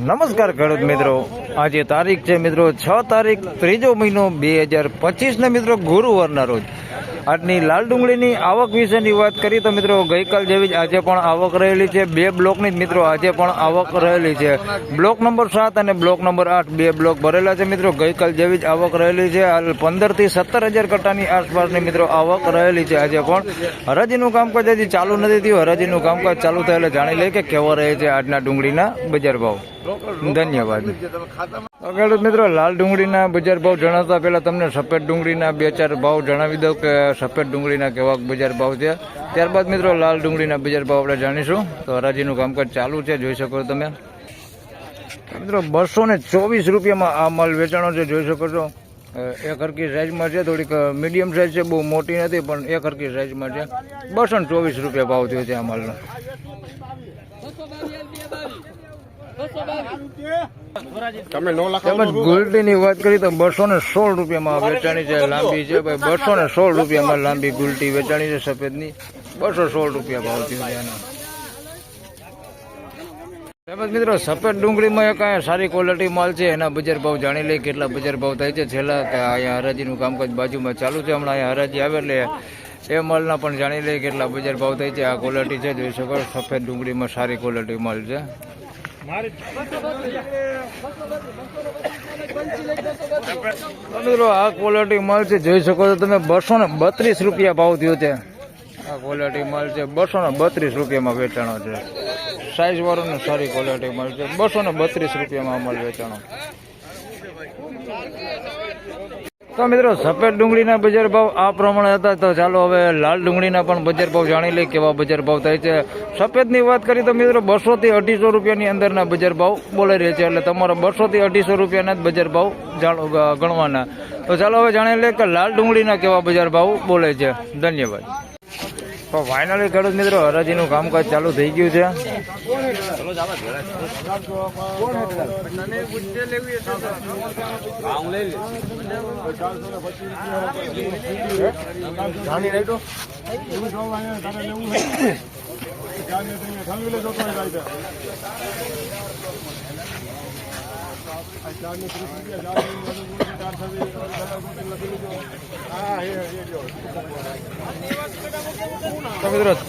નમસ્કાર ખેડૂત મિત્રો. આજે તારીખ છે મિત્રો છ તારીખ, ત્રીજો મહિનો બે હજાર પચીસને મિત્રો ગુરુવારના રોજ. આજની લાલ ડુંગળીની આવક વિશેની વાત કરીએ તો મિત્રો ગઈકાલ જેવી જ આજે પણ આવક રહેલી છે. બે બ્લોકની જ મિત્રો આજે પણ આવક રહેલી છે. બ્લોક નંબર સાત અને બ્લોક નંબર આઠ બે બ્લોક ભરેલા છે મિત્રો. ગઈકાલ જેવી જ આવક રહેલી છે. હાલ પંદરથી સત્તર હજાર કટ્ટાની આસપાસની મિત્રો આવક રહેલી છે આજે પણ. હરાજીનું કામકાજ હજી ચાલુ નથી થયું. હરાજીનું કામકાજ ચાલુ થયેલા જાણી લઈએ કે કેવા રહે છે આજના ડુંગળીના બજાર ભાવ. ધન્યવાદ. અગાડ મિત્રો લાલ ડુંગળીના બજાર ભાવ જણાવતા પહેલા તમને સફેદ ડુંગળીના બે ચાર ભાવ જણાવી દઉં કે સફેદ ડુંગળીના કેવા બજાર ભાવ છે. ત્યારબાદ મિત્રો લાલ ડુંગળીના બજાર ભાવ આપણે જાણીશું. તો હરાજીનું કામકાજ ચાલુ છે જોઈ શકો છો તમે. મિત્રો બસો ને ચોવીસ રૂપિયામાં આ માલ વેચાણો છે જોઈ શકો છો. એક હરકી સાઇઝમાં છે થોડીક મીડિયમ સાઇઝ છે બહુ મોટી નથી પણ એક હરકી સાઇઝમાં છે. બસો ને ચોવીસ રૂપિયા ભાવ થયો છે આ માલનો તમે નો લાખ તેમજ ગુલટીની વાત કરી તો બસો ને સોળ રૂપિયામાં વેચાણી છે લાંબી છે. ભાઈ બસો ને સોળ રૂપિયામાં લાંબી ગુલટી વેચાણી છે સફેદની. બસો સોળ રૂપિયા ભાવ થયો છે એનો. તેમજ મિત્રો સફેદ ડુંગળીમાં એક સારી ક્વોલિટી માલ છે. એના બજાર ભાવ જાણી લઈએ કેટલા બજાર ભાવ થાય છે. છેલ્લા કે અહીંયા હરાજીનું કામકાજ બાજુમાં ચાલુ છે. હમણાં અહીંયા હરાજી આવે એટલે એ માલના પણ જાણી લઈએ કેટલા બજાર ભાવ થાય છે. આ ક્વોલિટી છે. જોઈ શકો સફેદ ડુંગળીમાં સારી ક્વોલિટી માલ છે. મિત્રો, આ ક્વોલિટી માલ છે, જોઈ શકો છો તમે, બસો ને બત્રીસ રૂપિયા ભાવ થયો છે. આ ક્વોલિટી માલ છે, બસો ને બત્રીસ રૂપિયામાં વેચાણો છે. સાઈઝ વાળો સારી ક્વોલિટી માલ છે, બસો ને બત્રીસ રૂપિયામાં માલ વેચાણો. તો મિત્રો, સફેદ ડુંગળીના બજાર ભાવ આ પ્રમાણે હતા. તો ચાલો હવે લાલ ડુંગળીના પણ બજાર ભાવ જાણી લઈએ કેવા બજાર ભાવ થાય છે. સફેદની વાત કરીએ તો મિત્રો, બસોથી અઢીસો રૂપિયાની અંદરના બજાર ભાવ બોલાઈ રહ્યા છે. એટલે તમારે બસોથી અઢીસો રૂપિયાના જ બજાર ભાવ ગણવાના. તો ચાલો હવે જાણી લઈએ કે લાલ ડુંગળીના કેવા બજાર ભાવ બોલે છે. ધન્યવાદ. તો ફાઇનલી ખેડૂત મિત્રો હરાજીનું કામકાજ ચાલુ થઈ ગયું છે. રહી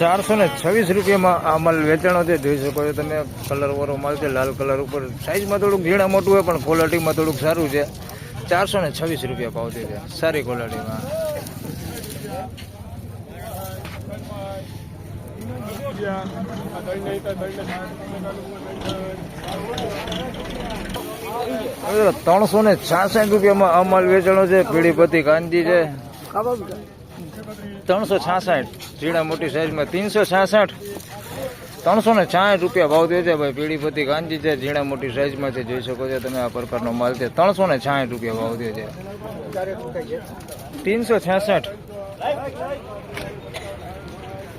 ચારસો ને છવ્વીસ રૂપિયામાં આ માલ વેચાણો છે, જોઈ શકો છો તમે. કલર વાળો માલ છે, લાલ કલર ઉપર. સાઈઝમાં થોડુંક ઝીણા મોટું હોય, પણ ક્વોલિટીમાં થોડુંક સારું છે. ચારસો ને છવ્વીસ રૂપિયા ભાવ છે, સારી ક્વોલિટીમાં ત્રણસો ને છાસઠ રૂપિયામાં અમાલ માલ વેચાણો છે પીડીપતિ કાંજી છે. ત્રણસો છાસઠ, ઝીણા મોટી સાઈઝમાં ત્રણસો છાસઠ. ત્રણસો ને છાસઠ રૂપિયા ભાવ દે છે ભાઈ પીડીપતિ કાંજી છે, ઝીણા મોટી સાઈઝમાં છે, જોઈ શકો છો તમે આ પ્રકારનો માલ છે. ત્રણસો ને છાસઠ રૂપિયા ભાવ દે છે. ત્રણસો છાસઠ.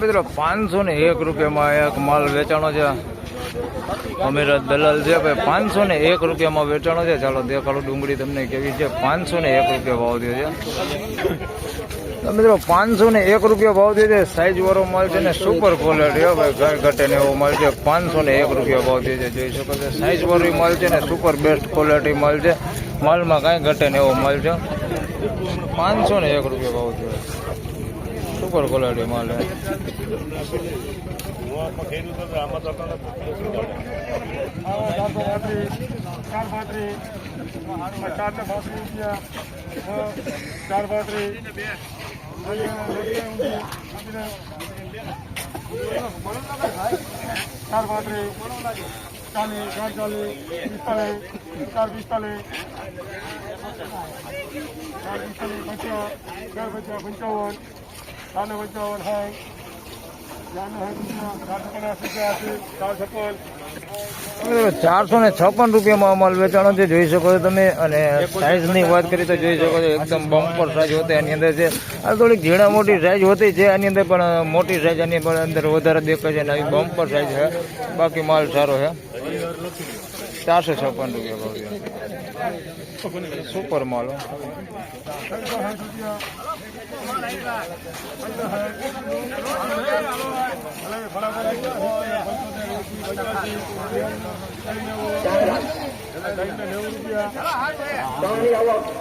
મિત્રો પાંચસો ને એક રૂપિયામાં એક માલ વેચાણો છે. અમીરત દલાલ છે ભાઈ, પાંચસો ને એક રૂપિયામાં વેચાણો છે. ચાલો દેખાડો ડુંગળી તમને કેવી છે. પાંચસો ને એક રૂપિયા ભાવ દે છે. મિત્રો પાંચસો ને એક રૂપિયા ભાવ દે છે. સાઈઝ વાળો માલ છે ને સુપર ક્વોલિટી ભાઈ, ઘર ઘટે ને એવો માલ છે. પાંચસો ને એક રૂપિયા ભાવ દે છે. જોઈ શકો છો સાઈઝ વાળો માલ છે ને સુપર બેસ્ટ ક્વોલિટી માલ છે. માલમાં કાંઈ ઘટે ને એવો માલ છે. પાંચસો ને એક રૂપિયા ભાવ છે. સુપર ક્વોલિટી માલ છે ચાર પાંત્રી ચાર ને પાંત્રીસ રૂપિયા ચાર પાંત્રીસ ચાર પાંત્રીસ ચાલીસ ચાર ચાલીસ પિસ્તાલીસ ચાર પિસ્તાલીસ ચાર પિસ્તાલીસ પચાસ ચાર પચાસ પંચાવન ચાર છપ્પન ચારસો ને છપ્પન રૂપિયામાં અમાલ વેચાણો છે, જોઈ શકો છો તમે. અને સાઇઝની વાત કરી તો જોઈ શકો છો, એકદમ બમ્પર સાઈઝ હોતી આની અંદર છે. આ થોડીક ઝીણા મોટી સાઈઝ હોતી છે આની અંદર, પણ મોટી સાઈઝ આની પણ અંદર વધારે દેખાય છે અને આવી બમ્પર સાઈઝ છે. બાકી માલ સારો છે. ચારસો છપ્પન રૂપિયા સુપર માલ હો.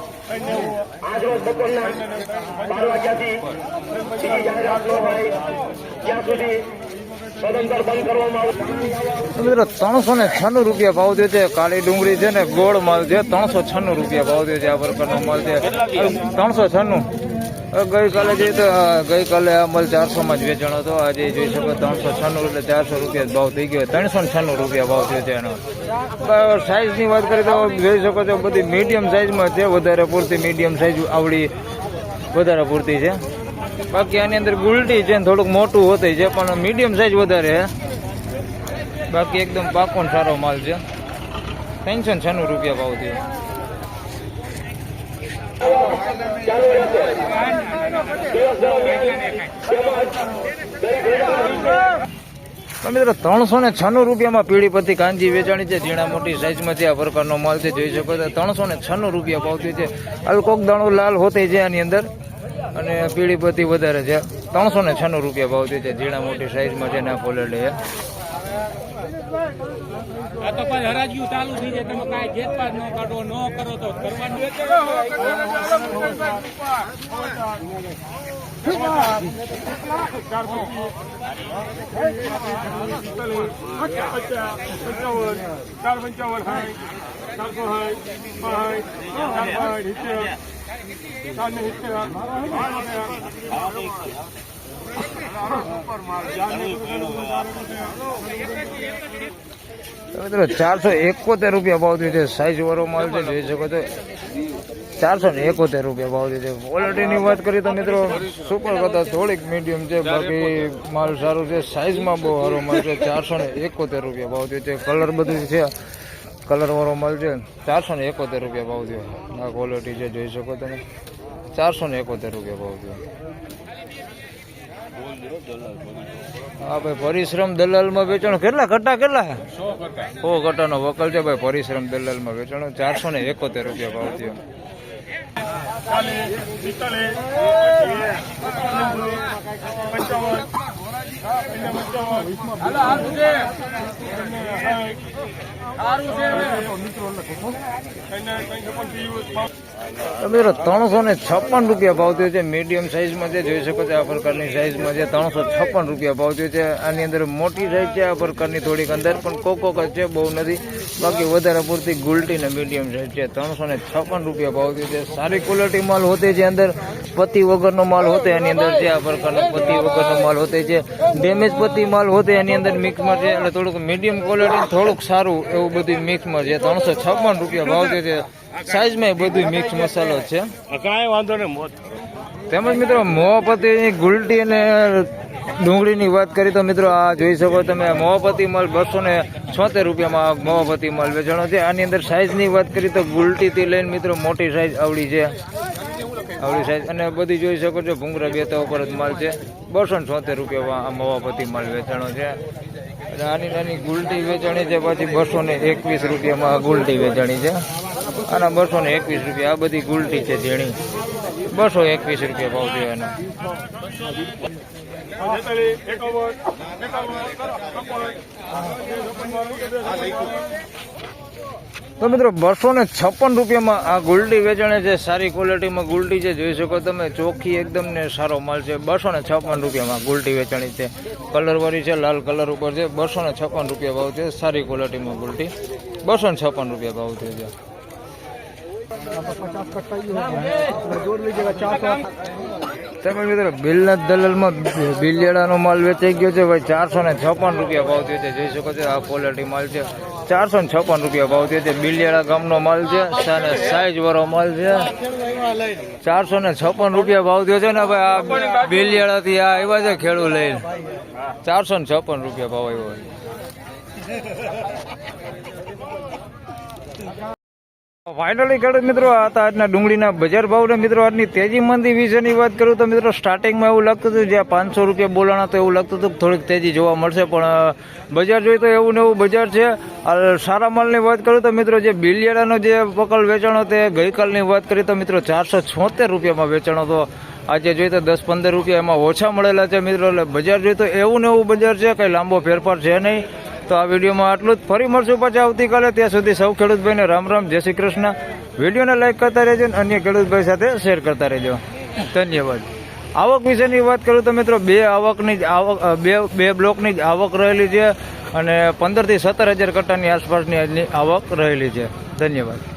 આજરોજ બપોરના બાર વાગ્યાથી બીજી જાહેરાત ન હોય ત્યાં સુધી મિત્રો, ત્રણસો ને છન્નું રૂપિયા ભાવ થયો છે. કાળી ડુંગળી છે ને ગોળ માલ છે. ત્રણસો છન્નું રૂપિયા ભાવ થયો છે આ પ્રકારનો માલ છે. ત્રણસો છન્નું. ગઈકાલે જઈએ તો ગઈકાલે આ માલ ચારસોમાં જ વેચાણ હતો. આજે જોઈ શકો ત્રણસો છન્નું એટલે ચારસો રૂપિયા ભાવ થઈ ગયો. ત્રણસો ને છન્નું રૂપિયા ભાવ થયો છે એનો. સાઇઝની વાત કરીએ તો જોઈ શકો છો બધી મીડિયમ સાઈઝમાં છે. વધારે પૂરતી મીડિયમ સાઈઝ આવડી વધારે પૂરતી છે. બાકી આની અંદર ગુલટી છે ને થોડુંક મોટું હોતી છે, પણ મીડિયમ સાઈઝ વધારે છે. બાકી એકદમ પાકો સારો માલ છે. ત્રણસો છન્નું રૂપિયા ભાવ થયો મિત્રો, ત્રણસો ને છન્નું રૂપિયામાં પીળી પતિ કાંજી વેચાણી છે. ઝીણા મોટી સાઈઝમાં છે આ પ્રકારનો માલ છે, જોઈ શકો ત્રણસો ને છન્નું રૂપિયા પાવતી છે. છે અલકોક દાણો લાલ હોતી છે આની અંદર. અને પીળી પતી વધારે છે ત્રણસો ને છન્નું રૂપિયા ભાવ થયો છે ઝીણા મોટી સાઈઝમાં છે ને આ કરવાનું પંચાવન ચાર પંચાવન હાય ચારસો હાય હાય ચાર ચારસો એકોતેર રૂપિયા ભાવ થયો છે. સાઈઝ વાળો માલ છે, જોઈ શકો તો ચારસો ને એકોતેર રૂપિયા ભાવ થયો છે. ક્વોલિટીની વાત કરીએ તો મિત્રો સુપર કરતા થોડીક મીડિયમ છે. બાકી માલ સારું છે. સાઈઝમાં બહુ સારો માલ છે. ચારસો ને એકોતેર રૂપિયા ભાવ થયો છે. કલર બધું છે. કલર વાળો માલ ચારસો ને એકોતેર રૂપિયા ભાવ થયો. આ ક્વોલિટી છે જોઈ શકો તમે, ચારસો ને એકોતેર રૂપિયા ભાવ થયો. હા ભાઈ પરિશ્રમ દલાલમાં વેચાણ કેટલા કટ્ટા કેટલા? સો કટ્ટાનો વકલ છે ભાઈ, પરિશ્રમ દલાલમાં વેચાણ, ચારસો ને એકોતેર રૂપિયા ભાવ થયો. પંચાવન તો મિત્રો ત્રણસો ને છપ્પન રૂપિયા ભાવ થયો છે. મીડિયમ સાઇઝમાં છે જોઈ શકો છો, આ પ્રકારની સાઇઝમાં છે ત્રણસો છપ્પન રૂપિયા ભાવ થયો છે. આની અંદર મોટી સાઇઝ છે, આ પ્રકારની થોડીક અંદર, પણ કોક કોક જ છે, બહુ નથી. બાકી વધારે પૂરતી ગુલટી ને મીડિયમ સાઇઝ છે. ત્રણસો ને છપ્પન રૂપિયા ભાવ થયો છે. સારી ક્વોલિટી માલ હોતે છે અંદર. પતિ વગરનો માલ હોતે એની અંદર છે. આ પ્રકારનો પતિ વગરનો માલ હોતે છે. ડેમેજ પતિ માલ હોતે એની અંદર મિક્સમાં છે. એટલે થોડુંક મીડિયમ ક્વોલિટી થોડુંક સારું એવું બધું મિક્સમાં છે. ત્રણસો છપ્પન રૂપિયા ભાવ છે. સાઈઝમાં બધું મિક્સ મસાલો છે. કાંઈ વાંધો મોત તેમજ મિત્રો મોહપતિની ગુલટી અને ડુંગળીની વાત કરી તો મિત્રો આ જોઈ શકો તમે મોહપતિ માલ બસો ને છોતેર રૂપિયામાં મોહપતિ માલ વેચાણો છે. આની અંદર સાઈઝની વાત કરી તો ગુલટીથી લઈને મિત્રો મોટી સાઈઝ આવડી છે. આવડી સાઈઝ અને બધી જોઈ શકો છો ભૂંગરા બેતા ઉપર જ માલ છે. બસો ને છોતેર રૂપિયામાં આ મોહપતિ માલ વેચાણો છે. અને આની નાની ગુલટી વેચાણી છે, પછી બસો ને એકવીસ રૂપિયામાં ગુલટી વેચાણી છે. આના બસો ને એકવીસ રૂપિયા, આ બધી ગુલટી છે ઝીણી બસો એકવીસ રૂપિયા ભાવ છે એનો. તો મિત્રો, બસો ને છપ્પન રૂપિયામાં આ ગુલડી વેચાણે છે. સારી ક્વોલિટીમાં ગુલડી છે. જોઈ શકો તમે, ચોખ્ખી એકદમ ને સારો માલ છે. બસો ને છપ્પન રૂપિયામાં ગુલટી વેચાણી છે. કલરવાળી છે, લાલ કલર ઉપર છે. બસો ને છપ્પન રૂપિયા ભાવ છે. સારી ક્વોલિટીમાં ગુલટી. બસો ને છપ્પન રૂપિયા ભાવ છે તમે મિત્રો બિલના દલાલમાં બિલિયાળાનો માલ વેચાઈ ગયો છે ભાઈ, ચારસો ને છપ્પન રૂપિયા ભાવ થયો છે. જોઈ શકો છો, આ ક્વોલિટી માલ છે. ચારસો ને છપ્પન રૂપિયા ભાવ થયો છે. બિલિયાળા ગામનો માલ છે અને સાઈઝ વાળો માલ છે. ચારસો ને છપ્પન રૂપિયા ભાવ થયો છે ને ભાઈ, આ બિલિયાળાથી આ આવ્યા છે ખેડૂત લઈને. ચારસો ને છપ્પન રૂપિયા ભાવ આવ્યો છે. ફાઇનલી ખેડૂત મિત્રો, આ હતા આજના ડુંગળીના બજાર ભાવ ને મિત્રો, આજની તેજી મંદી વિશેની વાત કરું તો મિત્રો સ્ટાર્ટિંગમાં એવું લાગતું હતું જ્યાં પાંચસો રૂપિયા બોલાણા તો એવું લાગતું હતું કે થોડીક તેજી જોવા મળશે, પણ બજાર જોઈએ તો એવું ને એવું બજાર છે. સારા માલની વાત કરું તો મિત્રો, જે બિલિયાળાનો જે પકલ વેચાણો તે ગઈકાલની વાત કરી તો મિત્રો, ચારસો છોતેર રૂપિયામાં વેચાણો હતો. આજે જોઈએ તો દસ પંદર રૂપિયા એમાં ઓછા મળેલા છે મિત્રો, એટલે બજાર જોઈએ તો એવું ને એવું બજાર છે, કંઈ લાંબો ફેરફાર છે નહીં. તો આ વિડીયોમાં આટલું જ. ફરી મળશું પાછા આવતીકાલે. ત્યાં સુધી સૌ ખેડૂતભાઈને રામ રામ. જય શ્રી કૃષ્ણ. વિડીયોને લાઇક કરતા રહેજો અને અન્ય ખેડૂતભાઈ સાથે શેર કરતા રહેજો. ધન્યવાદ. આવક વિશેની વાત કરું તો મિત્રો, બે આવકની જ આવક બે બે બ્લોકની જ આવક રહેલી છે અને પંદરથી સત્તર હજાર કટ્ટાની આસપાસની આજની આવક રહેલી છે. ધન્યવાદ.